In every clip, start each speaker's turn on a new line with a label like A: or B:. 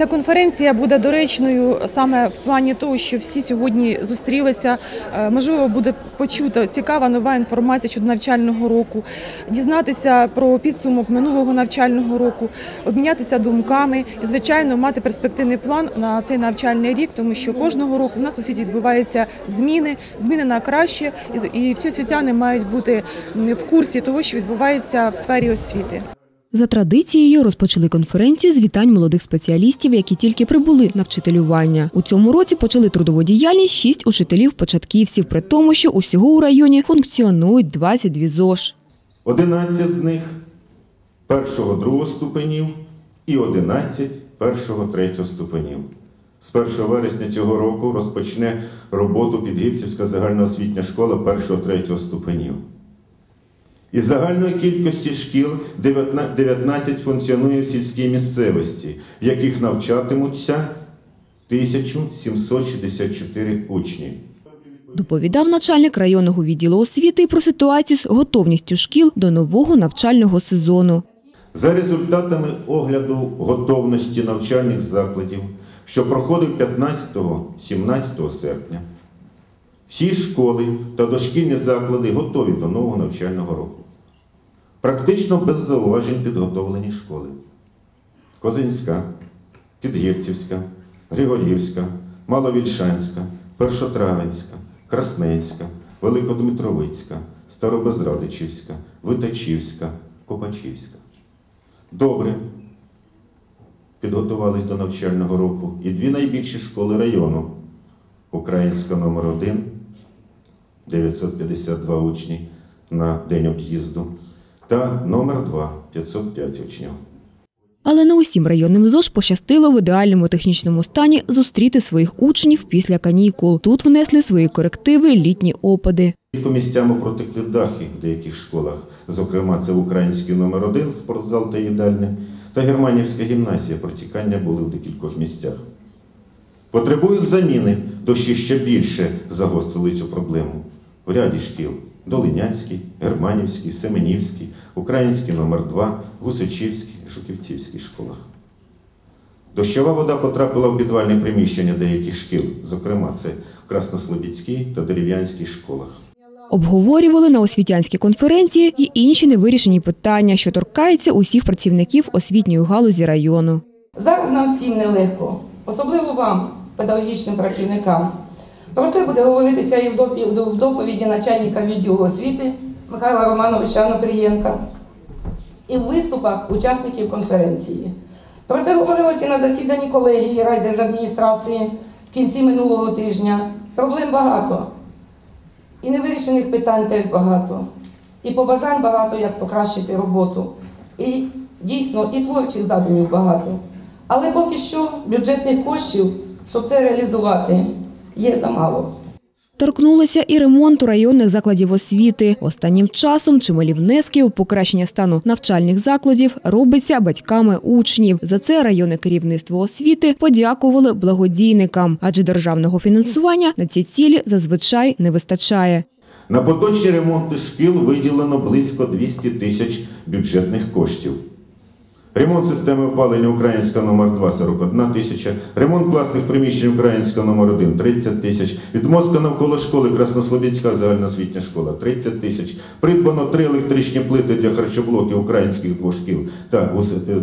A: Ця конференція буде доречною саме в плані того, що всі сьогодні зустрілися. Е, Можливо, буде почута цікава нова інформація щодо навчального року, дізнатися про підсумок минулого навчального року, обмінятися думками і, звичайно, мати перспективний план на цей навчальний рік, тому що кожного року в нас у світі відбуваються зміни, зміни на краще, і всі освітяни мають бути в курсі того, що відбувається в сфері освіти.
B: За традицією розпочали конференцію з вітань молодих спеціалістів, які тільки прибули на вчителювання. У цьому році почали трудову діяльність шість учителів-початківців, при тому, що усього у районі функціонують 22 ЗОЖ.
C: 11 з них першого другого ступенів і 11 першого третього ступенів. З 1 вересня цього року розпочне роботу Підгибцівська загальноосвітня школа першого третього ступенів. Із загальної кількості шкіл 19 19 функціонує в сільській місцевості, в яких навчатимуться 1764 учні.
B: Доповідав начальник районного відділу освіти про ситуацію з готовністю шкіл до нового навчального сезону.
C: За результатами огляду готовності навчальних закладів, що проходив 15-17 серпня, всі школи та дошкільні заклади готові до нового навчального року. Практично без зауважень підготовлені школи. Козинська, Підгірцівська, Григорівська, Маловільшанська, Першотравенська, Красненська, Великодмитровицька, Старобезрадичівська, Витачівська, Копачівська. Добре. Підготувались до навчального року і дві найбільші школи району. Українська номер 1 952 учні на день об'їзду, та номер 2 505 учнів.
B: Але не усім районним ЗОЖ пощастило в ідеальному технічному стані зустріти своїх учнів після канікул. Тут внесли свої корективи літні опади.
C: По місцями протекли дахи в деяких школах, зокрема, це український номер 1 спортзал та їдальня, та Германівська гімназія. Протікання були в декількох місцях. Потребують заміни, дощі ще більше загострили цю проблему. В ряді шкіл Долинянський, Германівський, Семенівський, Український номер 2 Гусичівський, Шуківцівський школах. Дощова вода потрапила в підвальне приміщення деяких шкіл, зокрема, це в Краснослобідській та Дерев'янській школах.
B: Обговорювали на освітянській конференції й інші невирішені питання, що торкаються усіх працівників освітньої галузі району.
D: Зараз нам всім нелегко, особливо вам, педагогічним працівникам. Про це буде говоритися і в доповіді начальника відділу освіти Михайла Романовича Анутрієнка, і в виступах учасників конференції. Про це говорилося на засіданні колегії райдержадміністрації в кінці минулого тижня. Проблем багато. І невирішених питань теж багато. І побажань багато, як покращити роботу. І дійсно, і творчих задумів багато. Але поки що бюджетних коштів, щоб це реалізувати, є замало.
B: Торкнулися і ремонту районних закладів освіти. Останнім часом чималі внески у покращення стану навчальних закладів робиться батьками учнів. За це районне керівництво освіти подякували благодійникам, адже державного фінансування на ці цілі зазвичай не вистачає.
C: На поточні ремонти шкіл виділено близько 200 тисяч бюджетних коштів. Ремонт системи опалення Українська номер 2 41 тисяча, ремонт класних приміщень Українська номер 1 30 тисяч, відмостка навколо школи Краснослобідська загальноосвітня школа 30 тисяч, придбано три електричні плити для харчоблоків українських двох шкіл та,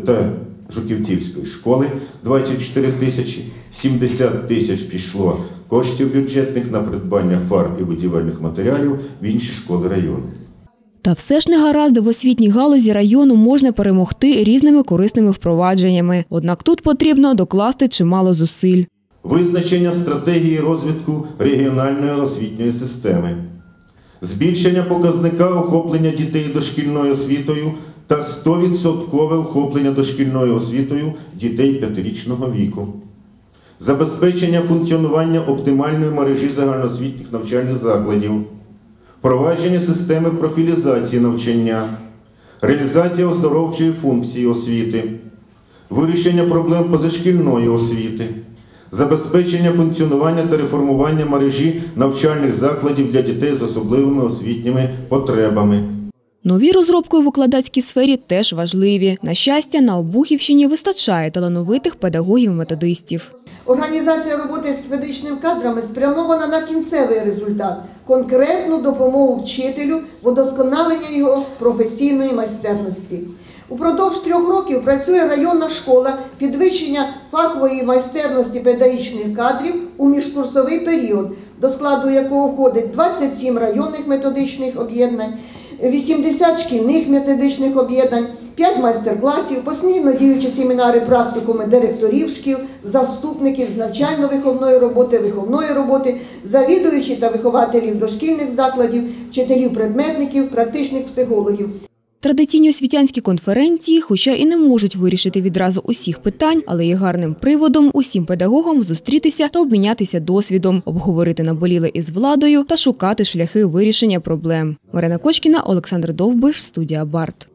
C: та Жуківцівської школи. 24 тисячі, 70 тисяч пішло коштів бюджетних на придбання фарб і будівельних матеріалів в інші школи району.
B: Та все ж негаразди в освітній галузі району можна перемогти різними корисними впровадженнями. Однак тут потрібно докласти чимало зусиль.
C: Визначення стратегії розвитку регіональної освітньої системи, збільшення показника охоплення дітей дошкільною освітою та 100% охоплення дошкільною освітою дітей п'ятирічного віку, забезпечення функціонування оптимальної мережі загальноосвітніх навчальних закладів, впровадження системи профілізації навчання, реалізація оздоровчої функції освіти, вирішення проблем позашкільної освіти, забезпечення функціонування та реформування мережі навчальних закладів для дітей з особливими освітніми потребами.
B: Нові розробки у викладацькій сфері теж важливі. На щастя, на Обухівщині вистачає талановитих педагогів-методистів.
E: Організація роботи з педагогічними кадрами спрямована на кінцевий результат конкретну допомогу вчителю в удосконаленні його професійної майстерності. Упродовж трьох років працює районна школа підвищення фахової майстерності педагогічних кадрів у міжкурсовий період, до складу якого входить 27 районних методичних об'єднань, 80 шкільних методичних об'єднань, 5 майстер-класів, постійно діючі семінари практикуми директорів шкіл, заступників з навчально-виховної роботи, виховної роботи, завідуючі та вихователів дошкільних закладів, вчителів предметників, практичних психологів.
B: Традиційні освітянські конференції, хоча і не можуть вирішити відразу усіх питань, але є гарним приводом усім педагогам зустрітися та обмінятися досвідом, обговорити наболіле із владою та шукати шляхи вирішення проблем. Марина Кочкіна, Олександр Довбиш, студія Барт.